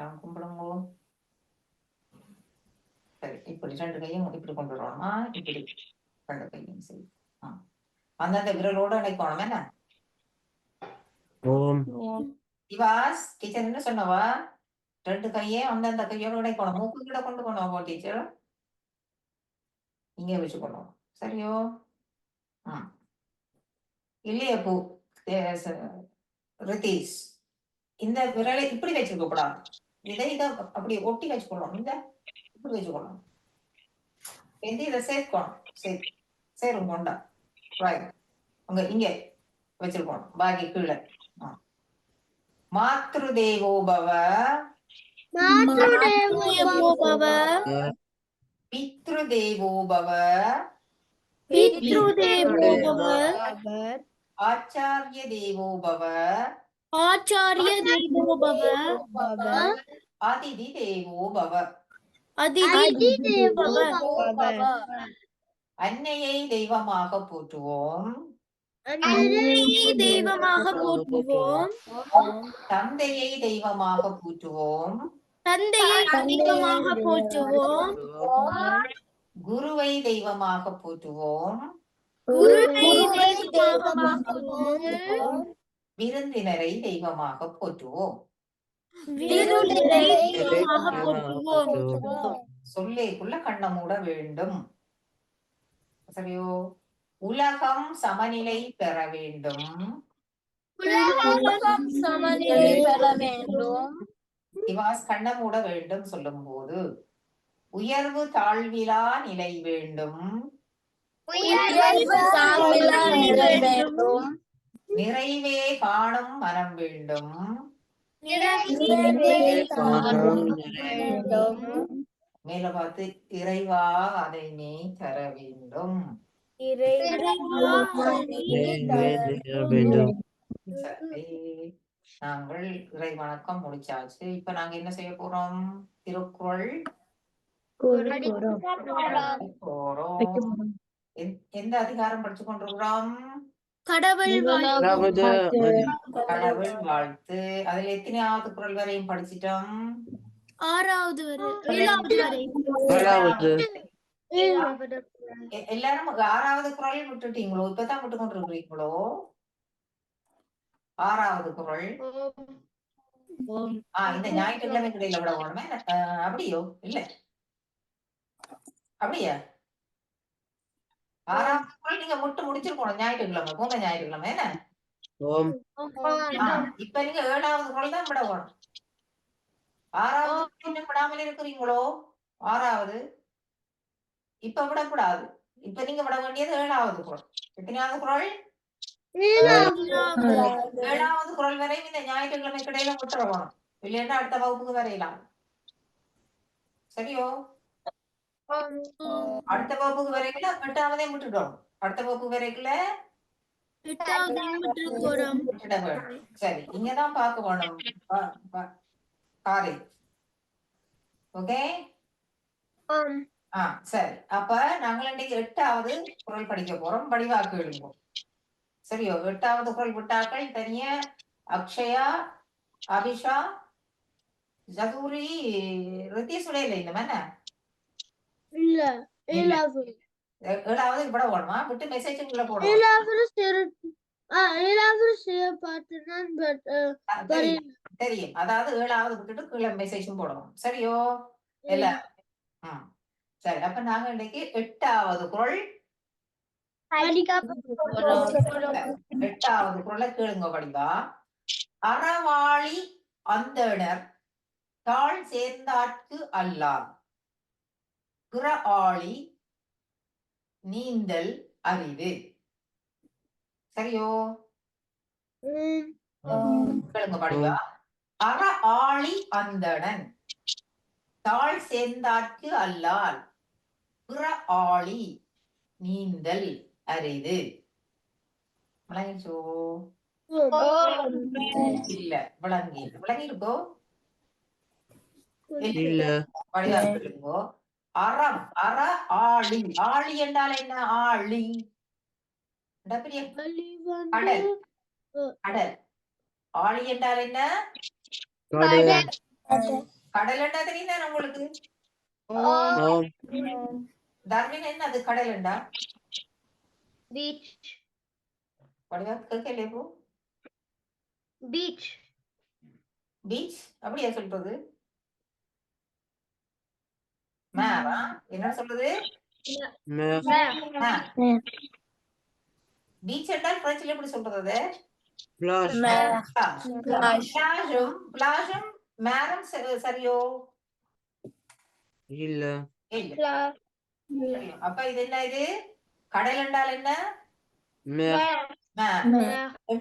அவன் கும்பிடுங்கோ சரி இப்படி ரெண்டு கையும் இப்படி கொண்டு வரணுமா இப்படி ரெண்டு கையும் சரி. ஆ. அந்தந்த விரலோட இணைக்கணும் என்ன? ஓம். திவாஸ் டீச்சர் என்ன சொன்னவா? ரெண்டு கையே அந்தந்த கையோட இணைக்கணும். மூக்கு கிட்ட கொண்டு போனோம் டீச்சர் இங்கே வச்சுக்கணும் சரியோ? ஆ. இல்லையா பூ. ரிதீஷ் இந்த விரலை இப்படி வச்சிருக்க கூடாது. இதை இதை அப்படி ஒட்டி வச்சுக்கணும் இந்த இப்படி வச்சுக்கணும் எந்த இதை சேர்க்கணும். சரி. சேரும் கொண்டா. ரைட் அங்க இங்க வச்சிருக்கணும் பாக்கி கீழே. மாத்ரு தேவோ பவ மாத்ருதேவோபவ. பித்ரு தேவோ பவ பித்ருதேவோபவ ஆச்சாரிய தேவோ பவ. அதிதி தேவோ பவ. அதிதி தேவோபவ அன்னையை தெய்வமாக போற்றுவோம். அன்னையை தெய்வமாக போற்றுவோம். தந்தையை தெய்வமாக போற்றுவோம். தந்தையை தெய்வமாக போற்றுவோம். குருவை தெய்வமாக போற்றுவோம். குருவை தெய்வமாக போற்றுவோம். விருந்தினரை தெய்வமாக போற்றுவோம். விருந்தினரை தெய்வமாக போற்றுவோம். சொல்லேக்குள்ள கண்ண மூட வேண்டும். சரியோ உலகம் சமநிலை பெற வேண்டும். உலகம் சமநிலை பெற வேண்டும். திவாஸ் கண்ண மூட வேண்டும் சொல்லும் போது உயர்வு தாழ்விலா நிலை வேண்டும். நிறைவே காணும் மனம் வேண்டும். மேல பார்த்து இறைவா அதை நீ தர வேண்டும். நாங்கள் இறை வணக்கம் முடிச்சாச்சு. இப்ப நாங்க என்ன செய்ய போறோம்? திருக்குறள் போறோம். எந்த- எந்த அதிகாரம் படிச்சு கொண்டிருக்கிறோம்? கடவுள் அதாவது கடவுள் வாழ்த்து. அதுல எத்தனையாவது குரல் வரையும் படிச்சிட்டோம்? ஆறாவது வரை ஏழாவது எல்லாரும் ஆறாவது குரல் விட்டுட்டீங்களோ? இப்பதான் விட்டு கொண்டிருக்கிறீங்களோ? ஆறாவது குரல். ஆஹ் இந்த ஞாயிற்றுக்கிழமை இடையில விட போனோமே அப்படியோ? இல்ல. அப்படியா? ஆறாவது குரல் நீங்க விட்டு முடிச்சிருக்கணும். ஞாயிற்றுக்கிழமை போன ஞாயிற்றுக்கிழமை என்ன? இப்ப நீங்க ஏழாவது குரல் தான் விட போறோம். ஆறாவது இன்னும் விடாமல் இருக்கிறீங்களோ? ஆறாவது. இப்ப விடக்கூடாது. இப்ப நீங்க விட வேண்டியது ஏழாவது குரல். எத்தனையாவது குரல்? ஏழாவது. குரல் வரை இந்த ஞாயிற்றுக்கிழமை இடையில விட்டுறணும் இல்லைன்னா அடுத்த வகுப்புக்கு வரையலாம். சரியோ? அடுத்த வகுப்புக்கு வரைக்குள்ள எட்டாவதே விட்டுட்டோம் அடுத்த வகுப்பு வேணும் சரி இங்கதான் பார்க்க வேணும் பா- பா- பாரு ஓகே? ஆ சரி. அப்ப நாங்கள் இன்னைக்கு எட்டாவது குரல் படிக்க போறோம். படிவாக்கு எழுதுவோம். சரியோ? எட்டாவது குரல் விட்டாக்கள் தனியா அக்ஷயா அபிஷா ஜகூரி ரித்தீஷ் உடையில இந்த என்ன? இல்ல. ஏழாவது ஏழாவது விட வேணுமா விட்டு மெசேஜுக்குள்ள போடுவோம். ஏழாவது சிறு ஏழாவது சிறு பார்த்துதான் பட் ஆ, தெரியும் தெரியும். அதாவது ஏழாவது விட்டுட்டு கீழே மெசேஜும் போடணும். சரியோ? இல்ல. சரி. அப்ப நாங்க இன்னைக்கு எட்டாவது குரல். எட்டாவது குரலை கேளுங்க படிவா அறவாளி அந்தணர் தாழ் சேர்ந்தார்க்கு அல்லார். பிற ஆளி நீந்தல் அரிது சரியோ? கேளுங்க படிவா அற ஆளி அந்தணன் தாழ் சேர்ந்தார்க்கு அல்லால். பிற ஆளி நீந்தல் அரிது விளங்கிச்சோ இல்ல விளங்கி விளங்கி இருக்கோ இல்ல. படிவா சொல்லுங்கோ அறம் அற ஆளி ஆளி என்றால் என்ன? பெரிய. கடல் கடல் ஆளி என்றால் என்ன? கடல். கடலண்டா தெரியுதா உங்களுக்கு? ஓம் தர்வின் என்ன அது? கேட்கல இப்போ? Beach. பீச்? அப்படியா சொல்றது? என்ன சொல்றது. பீச் என்றால் பிரெஞ்சில் எப்படி சொல்றது பிளாஜும் பிளாஜும் மேரம் ச- சரியோ? இல்ல. அப்ப இது என்ன இது? கடல் என்றால் என்ன?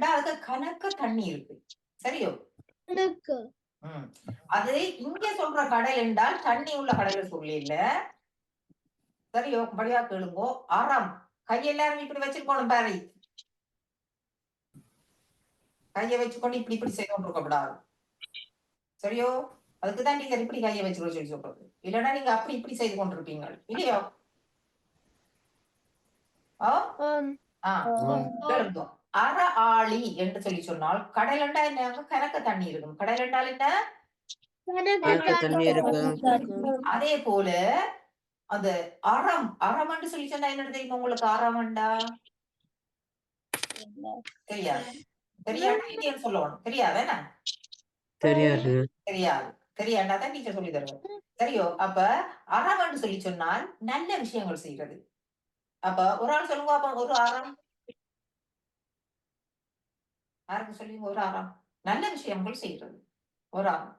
அதுக்கு கணக்க தண்ணி இருக்கு. சரியோ. அது இங்க சொல்ற கடல் என்றால் தண்ணி உள்ள கடலை சொல்லி இல்ல. சரியோ படியா கேளுங்கோ. அறம் கை எல்லாரும் இப்படி வச்சிருக்கணும் பாரு. கைய வச்சுக்கொண்டு இப்படி இப்படி செய்து கொண்டிருக்க கூடாது சரியோ? அதுக்குதான் நீங்க இப்படி கைய வச்சுக்க சொல்லி சொல்றது. இல்லைன்னா நீங்க அப்படி இப்படி செய்து கொண்டிருப்பீங்க இல்லையோ? ஆ. கேளுங்க. அற ஆளி என்று சொல்லி சொன்னால் கடல் என்றா என்ன? கணக்க தண்ணி இருக்கும். கடல் என்றால் என்ன? அதே போல அந்த அறம் அறம்னு சொல்லி சொன்னா என்ன தெரியுமா உங்களுக்கு? அறம்ண்டா தெரியாது. தெரியாதா. இந்தியன் சொல்லணும். தெரியாத என்ன? தெரியாது. தெரியாது. தெரியாண்டா தான் டீச்சர் சொல்லி தருவோம் சரியோ? அப்ப அறம்னு சொல்லி சொன்னால் நல்ல விஷயங்கள் செய்யறது அப்ப ஒரு ஆள் சொல்லுங்க அப்ப ஒரு அறம் யாருக்கு சொல்லுங்க ஒரு அறம் நல்ல விஷயங்கள் செய்யறது ஒரு அறம்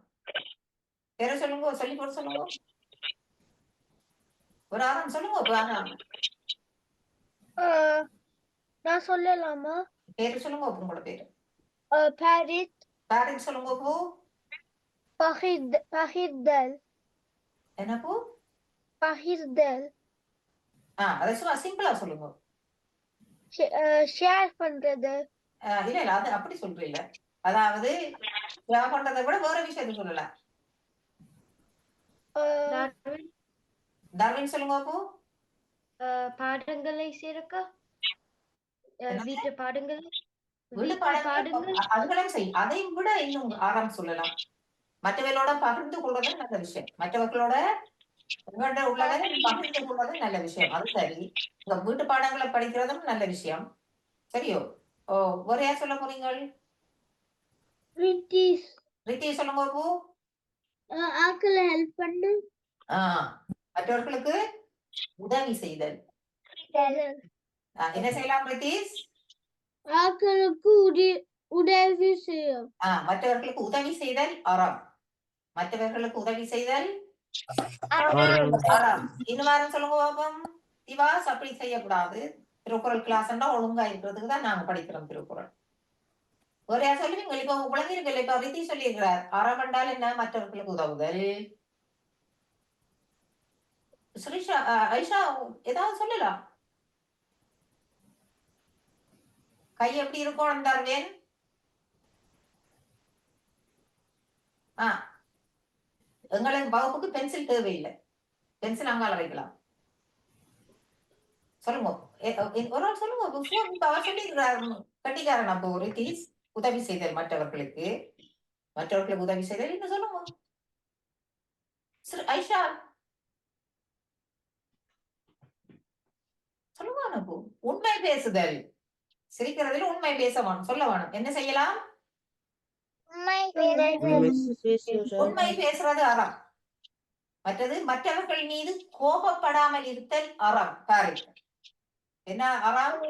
பேர சொல்லுங்க? சொல்லி போட சொல்லுங்க? ஒரு அறம் சொல்லுங்க? ஒரு நான் சொல்லலாமா? பேரு சொல்லுங்க உங்களோட பேரு. Paris பேரண்ட் சொல்லுங்க பூ பகிர்த பகிர்தல் என்ன பூ பகிர்தல் ஆ அதை சும்மா சிம்பிளா சொல்லுங்க. ஷேர் பண்றது. இல்ல இல்ல அது அப்படி சொல்றீங்க அதாவது share பண்றதை விட வேற விஷயத்தை சொல்லலாம் uh, டார்வின். சொல்லுங்க பூ பாடங்களை சேர்க்க? வீட்டு பாடங்கள்? அதுகளும் செய் அதை விட இன்னும் ஆறாம் சொல்லலாம். மற்றவர்களோட பகிர்ந்து கொள்வது நல்ல விஷயம். மற்றவர்களோட உள்ளதை பகிர்ந்து கொள்வது நல்ல விஷயம். அது சரி. உங்க வீட்டு பாடங்களை படிக்கிறதும் நல்ல விஷயம். சரியோ? ஓ யார் சொல்ல போறீங்க? பிரிட்டிஷ் ரித்தி சொல்லுங்க பூ. ஆக்களை ஹெல்ப் பண்ணு. ஆஹ் மற்றவர்களுக்கு உதவி செய்தல். என்ன செய்யலாம் ரித்தீஷ்? ஆக்களுக்கு உதவி உதவி செய்யும். ஆஹ் மற்றவர்களுக்கு உதவி செய்தல் அறம். மற்றவர்களுக்கு உதவி செய்தல் அறம். இன்னும் வாரம் சொல்லுங்க பாப்போம். திவாஸ் அப்படி செய்யக்கூடாது. திருக்குறள் கிளாஸ் ஒழுங்கா இருக்கிறதுக்கு தான் நாங்க படிக்கிறோம் திருக்குறள். ஒரே சொல்லுவீங்க இப்ப குழந்தைகள் இப்ப ரித்தி சொல்லியிருக்கிறார் அறம் என்றால் என்ன மற்றவர்களுக்கு உதவுதல்? ஸ்ரீஷா ஐஷா ஏதாவது சொல்லலாம். கை எப்படி இருக்கும் தருவேன் ஆ. எங்களுக்கு வகுப்புக்கு பென்சில் தேவையில்லை. பென்சில் அங்கால வைக்கலாம். சொல்லுங்க. ஒரு ஆள் சொல்லுங்க அவர் சொல்லியிருக்கிறார் கட்டிக்காரன் அப்போ ஒரு தீஸ் உதவி செய்தல் மற்றவர்களுக்கு. மற்றவர்களுக்கு உதவி செய்தல். என்ன சொல்லுங்க. ஐஷா. சொல்லுங்க அனு உண்மை பேசுதல். சிரிக்கிறதுல உண்மை பேச வேணும் சொல்ல வேணும். என்ன செய்யலாம்? உண்மை பேசுறது அறம். மற்றது மற்றவர்கள் மீது கோபப்படாமல் இருத்தல் அறம். பாரு. என்ன அறம்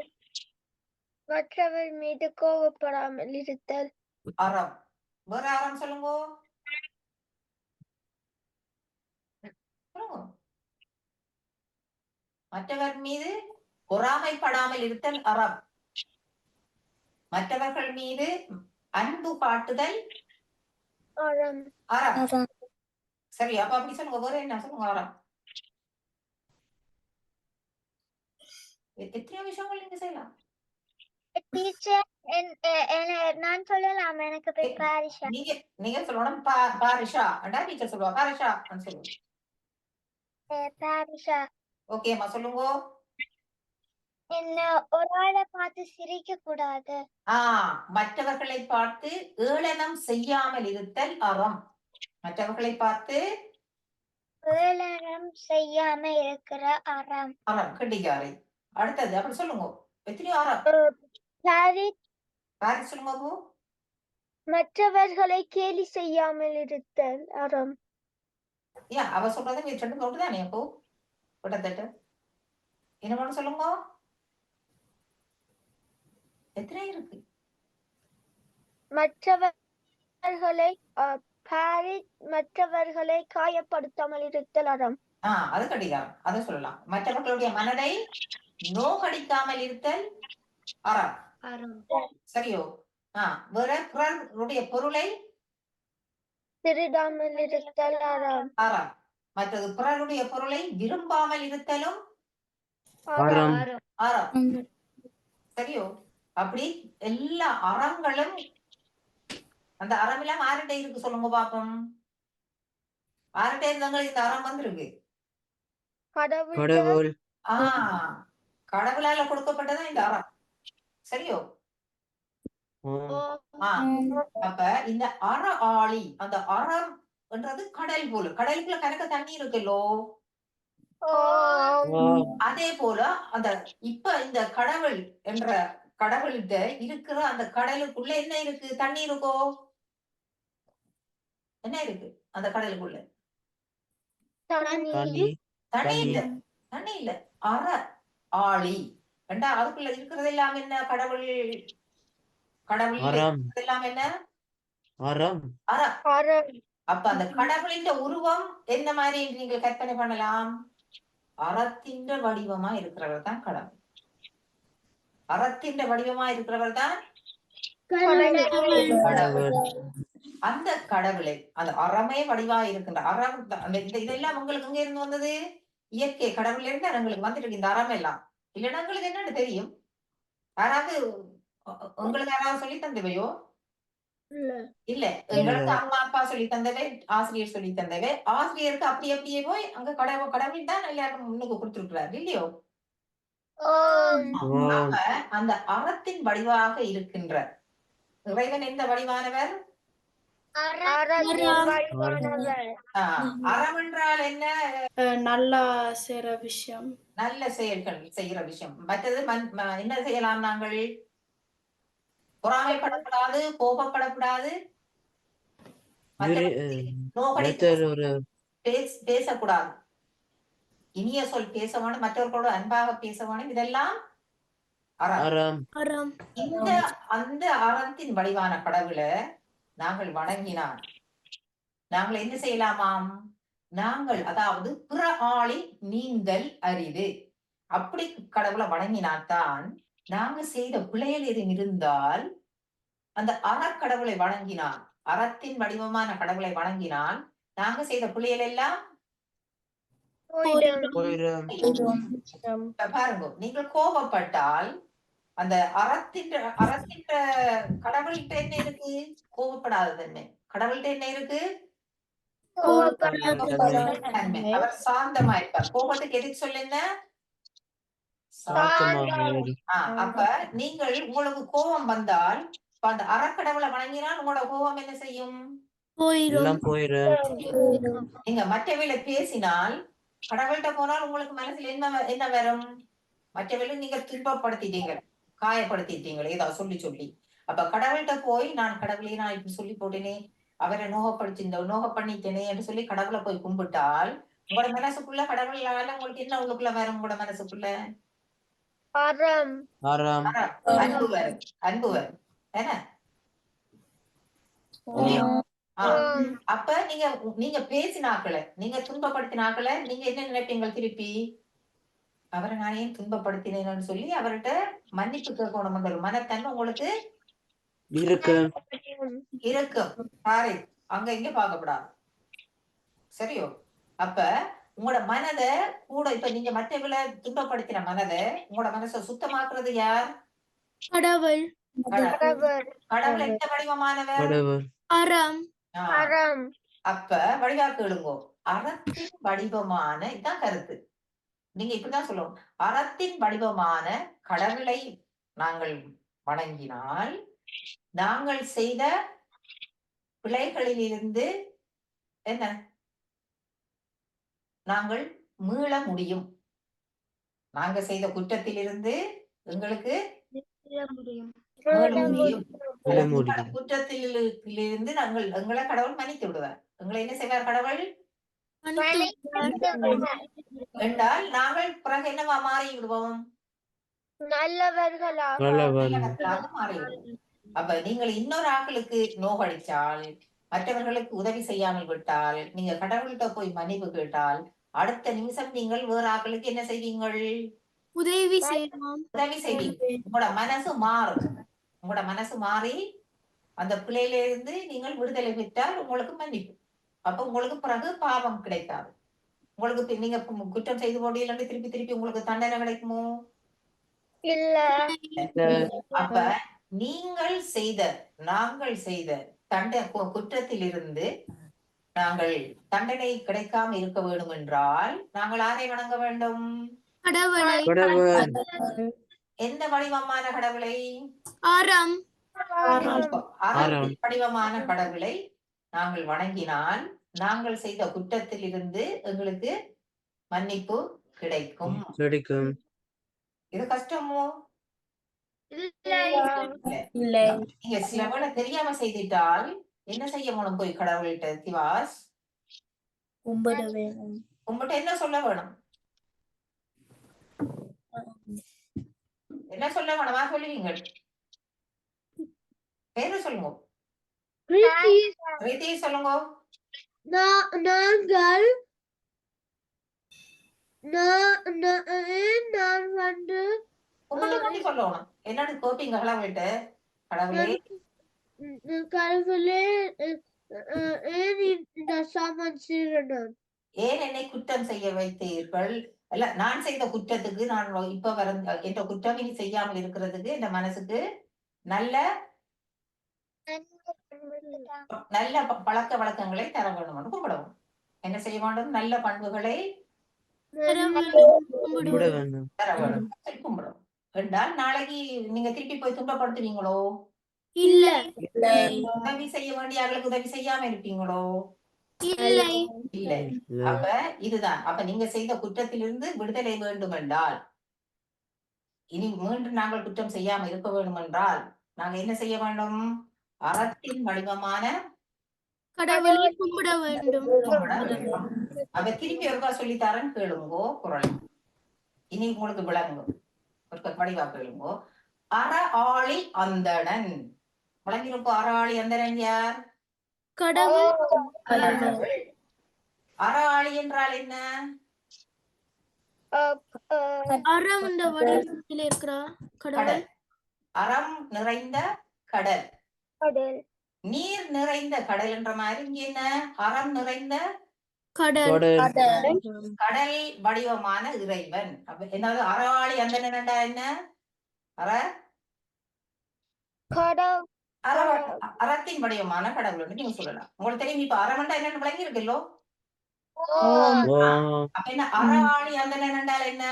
மற்றவர் மீது கோபப்படாமல் இருத்தல். அறம் வேற அறம் சொல்லுங்க. மற்றவர் மீது பொறாமைப்படாமல் இருத்தல் அறம் மற்றவர்கள் மீது அன்பு காட்டுதல் அறம் அறம் சரி அப்ப அப்படி சொல்லுங்க. வேற என்ன சொல்லுங்க அறம் எத்தனையோ விஷயங்கள் நீங்க செய்யலாம் டீச்சர் நான் சொல்லலாம் எனக்கு பேர் பாரிஷா நீங்க நீங்க சொல்லணும் பாரிஷா அடா டீச்சர் சொல்லுவா பாரிஷா சொல்லுங்க பாரிஷா ஓகேம்மா சொல்லுங்க என்ன ஒரு ஆளை பார்த்து சிரிக்க கூடாது ஆ மற்றவர்களை பார்த்து ஏளனம் செய்யாமல் இருத்தல் அறம் மற்றவர்களை பார்த்து வேலரம் செய்யாம இருக்கிற அறம் அறம் கெட்டிக்காரை அடுத்தது அப்படி சொல்லுங்க. எத்தனையோ சொல்லுங்க அப்போ மற்றவர்களை கேலி செய்யாமல் இருத்தல் அறம். ஏன் அவ சொல்றது நீ ரெண்டு நோட்டு தானே அப்போ கிட்டத்தட்ட. என்ன பண்ண சொல்லுங்க. எத்தனை இருக்கு? மற்றவர்களை மற்றவர்களை காயப்படுத்தாமல் இருத்தல் அறம். ஆஹ் அது கடிகாரம். அதை சொல்லலாம். மற்றவர்களுடைய மனதை நோகடிக்காமல் இருத்தல் அறம். சரியோ? ஆஹ் வேற பிறருடைய பொருளை திருடாமல் இருத்தல் அறம். அறம். மற்றது பிறருடைய பொருளை விரும்பாமல் இருத்தலும் அறம். சரியோ? அப்படி எல்லா அறங்களும் அந்த அறம் எல்லாம் ஆர்கிட்ட இருக்கு சொல்லுங்க பாப்போம். ஆர்கிட்ட இருந்தவங்களுக்கு இந்த அறம் வந்திருக்கு. கடவுள். ஆஹ் கடவுளால கொடுக்கப்பட்டதான் இந்த அறம் சரியோ? அப்ப இந்த அற ஆளி அந்த அறம் என்றது கடல் போல. கடலுக்குள்ள கணக்க தண்ணி இருக்குல்லோ. அதே போல அந்த இப்ப இந்த கடவுள் என்ற கடவுள்கிட்ட இருக்கிற அந்த கடலுக்குள்ள என்ன இருக்கு? தண்ணி இருக்கோ? என்ன இருக்கு அந்த கடலுக்குள்ள? தண்ணி. இல்ல. தண்ணி இல்ல. அற. ஆளி ரெண்டா அதுக்குள்ள இருக்கிறது எல்லாம் என்ன கடவுள்? கடவுள் எல்லாம் என்ன? அறம். அற அறம். அப்ப அந்த கடவுளின் உருவம் என்ன மாதிரி நீங்கள் கற்பனை பண்ணலாம்? அறத்தின் வடிவமா இருக்கிறவர் தான் கடவுள். அறத்தின் வடிவமா இருக்கிறவர் தான் கடவுள். அந்த கடவுளை அந்த அறமே வடிவா இருக்கின்ற அறம் இதெல்லாம் உங்களுக்கு எங்க இருந்து வந்தது? இயற்கை கடவுள்ல இருந்து உங்களுக்கு வந்துட்டு இருக்கு. இந்த அறம் எல்லாம். இல்லைன்னா உங்களுக்கு என்னன்னு தெரியும். யாராவது உங்களுக்கு யாராவது சொல்லி தந்தவையோ? இல்ல. இல்ல. எங்களுக்கு அம்மா அப்பா சொல்லி தந்தவை ஆசிரியர் சொல்லி தந்தவை. ஆசிரியருக்கு அப்படி அப்படியே போய் அங்க கடவுள் கடவுள் தான் எல்லாருக்கும் முன்னுக்கு கொடுத்துருக்கிறார். இல்லையோ? அந்த அறத்தின் வடிவாக இருக்கின்ற இறைவன் எந்த வடிவானவர்? அறம் என்றால் என்ன? நல்லா செய்யற விஷயம். நல்ல செயல்கள் செய்கிற விஷயம். மற்றது என்ன செய்யலாம் நாங்கள்? பொறாமைப்படக்கூடாது கோபப்படக்கூடாது. பேசக்கூடாது. இனிய சொல் பேச வேணும் மற்றவர்களோடு அன்பாக பேச வேணும் இதெல்லாம் அறம். அறம். அறம். இந்த அந்த அறத்தின் வடிவான கடவுளை நாங்கள் வணங்கினால் நாங்கள் என்ன செய்யலாமாம்? நாங்கள் அதாவது பிற ஆளி நீங்கள் அரிது அப்படி கடவுளை வணங்கினால்தான் நாங்க செய்த பிழைகள் எதுவும் இருந்தால் அந்த அறக்கடவுளை வணங்கினால் அறத்தின் வடிவமான கடவுளை வணங்கினால் நாங்க செய்த பிழைகள் எல்லாம் பாருங்க நீங்கள் கோபப்பட்டால் அந்த அறத்தின் அறத்தின் கடவுள்கிட்ட என்ன இருக்கு? கோபப்படாத தன்மை. கடவுள்கிட்ட என்ன இருக்கு? அவர் சாந்தமா இருப்பார். கோபத்துக்கு எதுக்கு சொல்லுங்க சாந்தமாக இரு. ஆ, அப்ப நீங்கள் உங்களுக்கு கோபம் வந்தால் அந்த அறக்கடவுளை வணங்கினால் உங்களோட கோபம் என்ன செய்யும்? நீங்க மற்றவையில பேசினால் கடவுள்கிட்ட போனால் உங்களுக்கு மனசுல என்ன என்ன வரும்? மற்றவையில நீங்க துன்பப்படுத்திட்டீங்க காயப்படுத்திட்டீங்க ஏதாவது சொல்லி சொல்லி. அப்ப கடவுள்கிட்ட போய் நான் கடவுளை நான் இப்படி சொல்லி போட்டேனே அவரை நோகப்படுத்தி நோக பண்ணிட்டேனே என்று சொல்லி கடவுளை போய் கும்பிட்டால் உங்களோட மனசுக்குள்ள கடவுளால உங்களுக்கு என்ன உள்ளுக்குள்ள வரும் உங்களோட மனசுக்குள்ள? அன்பு வரும். அன்பு வரும். அப்ப நீங்க நீங்க பேசினாக்கள நீங்க துன்பப்படுத்தினாக்கள நீங்க என்ன நினைப்பீங்க திருப்பி? அவரை நான் ஏன் துன்பப்படுத்தினேன்னு சொல்லி அவர்கிட்ட மன்னிப்பு கேட்கணும் அந்த ஒரு மனத்தன்மை உங்களுக்கு இருக்கு. இருக்கும் பாரு அங்க இங்க பார்க்கப்படாது. சரியோ? அப்ப உங்களோட மனதை கூட இப்ப நீங்க மற்றவங்களை துன்பப்படுத்தின மனதை உங்களோட மனசை சுத்தமாக்குறது யார்? கடவுள். கடவுள். எந்த வடிவமானவர்? அறம். அப்ப வடிவா கேளுங்கோ அறத்தின் வடிவமான இதான் கருத்து. நீங்க இப்படிதான் சொல்லணும். அறத்தின் வடிவமான கடவுளை நாங்கள் வணங்கினால் நாங்கள் செய்த பிழைகளிலிருந்து என்ன? நாங்கள் மீள முடியும். நாங்க செய்த குற்றத்திலிருந்து எங்களுக்கு. குற்றத்திலிருந்து நாங்கள் எங்களை கடவுள் மன்னித்து விடுவார். எங்களை என்ன செய்வார் கடவுள்? என்றால் நாங்கள் பிறகு என்னவா மாறி விடுவோம்? நல்லவர்களா? நல்லவர் நல்லவர்களாக மாறி விடுவோம் அப்ப நீங்கள் இன்னொரு ஆட்களுக்கு நோகடிச்சால் மற்றவர்களுக்கு உதவி செய்யாமல் விட்டால் நீங்க கடவுள்கிட்ட போய் மன்னிப்பு கேட்டால் அடுத்த நிமிஷம் நீங்கள் வேற ஆட்களுக்கு என்ன செய்வீங்கள்? உதவி செய்யலாம் உதவி செய்வீங்க. உங்களோட மனசு மாறும். உங்களோட மனசு மாறி அந்த பிள்ளையில இருந்து நீங்கள் விடுதலை பெற்றால் உங்களுக்கு மன்னிப்பு. அப்ப உங்களுக்கு பிறகு பாவம் கிடைக்காது. உங்களுக்கு நீங்க குற்றம் செய்து போடியில் திருப்பி திருப்பி உங்களுக்கு தண்டனை கிடைக்குமோ? இல்ல. அப்ப நீங்கள் செய்த நாங்கள் செய்த தண்ட கு- குற்றத்திலிருந்து நாங்கள் தண்டனை கிடைக்காம இருக்க வேண்டும் என்றால் நாங்கள் யாரை வணங்க வேண்டும். எந்த வடிவமான கடவுளை? வடிவமான கடவுளை நாங்கள் வணங்கினால் நாங்கள் செய்த குற்றத்திலிருந்து எங்களுக்கு மன்னிப்பு கிடைக்கும். கிடைக்கும். இது கஷ்டமோ? இல்லை. நீங்க சில வேளை தெரியாம செய்துட்டால் என்ன செய்ய வேணும் போய் கடவுள்கிட்ட திவாஸ்? கும்பிட வேணும். உங்கள்கிட்ட என்ன சொல்ல வேணும்? என்ன சொல்ல வேணுமா சொல்லுவீங்க பேரு சொல்லுங்க. ரீதி சொல்லுங்க. நாங்கள் நான் வந்து சொல்லணும் என்னன்னு கோப்பிங்க கடவுள்கிட்ட கடவுளே. கடவுளே ஏன் இந்த சாமான் சீரணும்? ஏன் என்னை குற்றம் செய்ய வைத்தீர்கள்? அல்ல நான் செய்த குற்றத்துக்கு நான் இப்ப வர என்ற குற்றம் இனி செய்யாமல் இருக்கிறதுக்கு இந்த மனசுக்கு நல்ல நல்ல பழக்க வழக்கங்களை தர வேண்டும் கும்பிடவும் என்ன செய்ய வேண்டும்? நல்ல பண்புகளை தர வேண்டும். சரி, கும்பிடவும் என்றால் நாளைக்கு நீங்க திருப்பி போய் துன்பப்படுத்துவீங்களோ? இல்ல. உதவி செய்ய வேண்டிய ஆளுக்கு உதவி செய்யாம இருப்பீங்களோ? இல்லை. இல்லை. இல்ல. அப்ப இதுதான். அப்ப நீங்க செய்த குற்றத்திலிருந்து விடுதலை வேண்டும் என்றால் இனி மீண்டும் நாங்கள் குற்றம் செய்யாம இருக்க வேண்டும் என்றால் நாங்க என்ன செய்ய வேண்டும்? அறத்தின் வடிவமான கடவுளை கும்பிட வேண்டும். அவ திருப்பி ஒருக்கா சொல்லி தரேன் கேளுங்கோ குரல். இனி உங்களுக்கு விளங்கும். ஒருக்கா வடிவா கேளுங்கோ. அற ஆளி அந்தணன். விளங்கிருக்கோ அற ஆளி அந்தணன் யார்? கடவுள். அற ஆளி என்றால் என்ன? அறம் இந்த வடிவத்தில் இருக்கிற கடவுள். கடல். அறம் நிறைந்த கடல். நீர் நிறைந்த கடல் என்ற மாதிரி இங்க என்ன? அறம் நிறைந்த கடல். கடல். கடல். வடிவமான இறைவன். அப்ப என்னது? அறவாளி அந்த என்னடா என்ன? அற? அற அறத்தின் வடிவமான கடவுள் நீங்க சொல்லலாம். உங்களுக்கு தெரியும் இப்ப அறவண்டா என்னன்னு விளங்கி இருக்குல்லோ ஓ அப்ப என்ன? அறவாளி அந்த என்னண்டால் என்ன?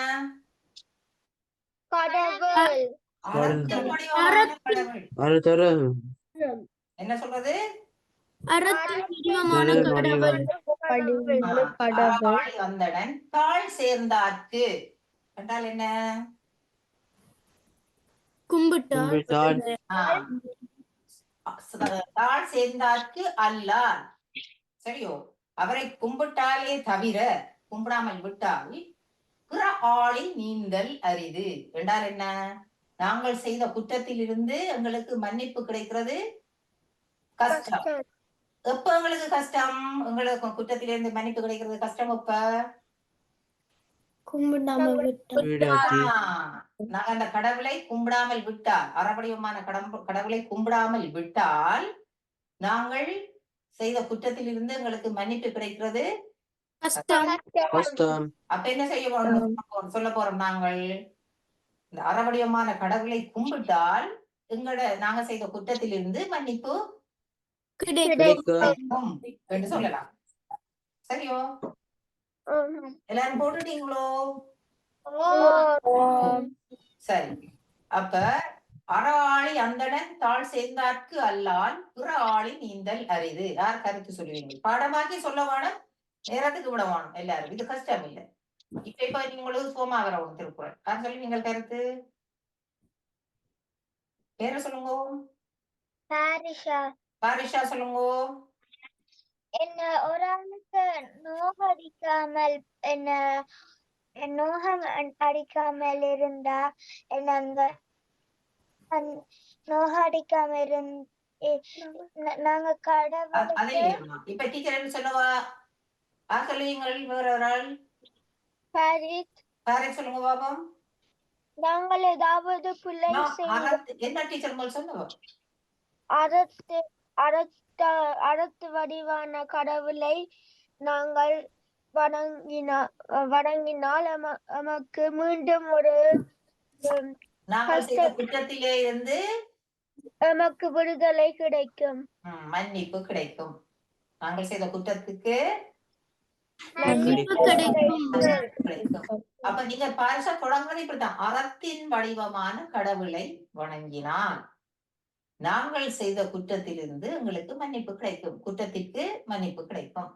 அறத்தின் வடிவமான கடவுள். என்ன சொல்றது? வந்தடன் தாழ் சேர்ந்தார்க்கு. என்றால் என்ன? கும்பிட்டார் கும்பிட்டால். ஆ. ச- தாழ் சேர்ந்தார்க்கு அல்லார். சரியோ? அவரை கும்பிட்டாலே தவிர கும்பிடாமல் விட்டால் பிற ஆளி நீந்தல் அரிது. என்றால் என்ன? நாங்கள் செய்த குற்றத்திலிருந்து எங்களுக்கு மன்னிப்பு கிடைக்கிறது. கஷ்டம். எப்ப எங்களுக்கு கஷ்டம்? எங்களுக்கு குற்றத்திலிருந்து மன்னிப்பு கிடைக்கிறது கஷ்டம் எப்ப? நாங்க அந்த கடவுளை கும்பிடாமல் விட்டால் அறவடிவமான கடம்பு கடவுளை கும்பிடாமல் விட்டால் நாங்கள் செய்த குற்றத்திலிருந்து எங்களுக்கு மன்னிப்பு கிடைக்கிறது. கஷ்டம். கஷ்டம். அப்ப என்ன செய்ய போறோம்? சொல்ல போறோம் நாங்கள். இந்த அறவடிவமான கடவுளை கும்பிட்டால் எங்களோட நாங்க செய்த குற்றத்திலிருந்து மன்னிப்பு கிடைக்கும். என்று சொல்லலாம். சரியோ? எல்லாரும் போட்டுட்டீங்களோ? சரி. அப்ப அறஆளி அந்தணன் தாழ் சேர்ந்தார்க்கு அல்லால் பிற ஆளி நீந்தல் அரிது. யார் கருத்து சொல்லுவீங்க? பாடமாக்கி சொல்ல வேணும் நேரத்துக்கு விட வேணும் எல்லாரும். இது கஷ்டம் இல்லை. இப்ப இப்ப உங்களுக்கு சோமாகரம் திருக்குறள் யார் சொல்லி நீங்கள் கருத்து? பேர சொல்லுங்க. பாரிஷா. பாரிஷா சொல்லுங்க. என்ன ஒரு ஆளுக்கு நோகடிக்காமல் என்ன நோகம் அடிக்காமல் இருந்தா என்ன அந்த நோகம் அடிக்காம இருந் இ- ந- நாங்க இல்லையம்மா இப்ப டீச்சர் என்ன சொல்லுவா? சொல்லுவீங்கள் வேற ஒரு ஆள்? பாரித் பாரி சொல்லுங்க பாபம் நாங்கள் ஏதாவது பிள்ளை என்ன டீச்சர் உங்களுக்கு அறத்து அறத்த அறத்து வடிவான கடவுளை நாங்கள் வணங்கினா வணங்கினால் எமக்கு மீண்டும் ஒரு குற்றத்திலே இருந்து எமக்கு விடுதலை கிடைக்கும். மன்னிப்பு கிடைக்கும். நாங்கள் செய்த குற்றத்துக்கு அப்ப நீங்க பாரிசா தொடங்குறது இப்படித்தான். அறத்தின் வடிவமான கடவுளை வணங்கினான். நாங்கள் செய்த குற்றத்திலிருந்து எங்களுக்கு மன்னிப்பு கிடைக்கும். குற்றத்திற்கு மன்னிப்பு கிடைக்கும்.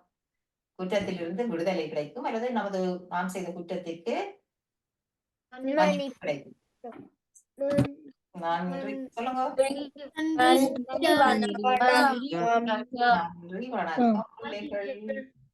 குற்றத்திலிருந்து விடுதலை கிடைக்கும். அல்லது நமது நாம் செய்த குற்றத்திற்கு கிடைக்கும். நன்றி. சொல்லுங்க.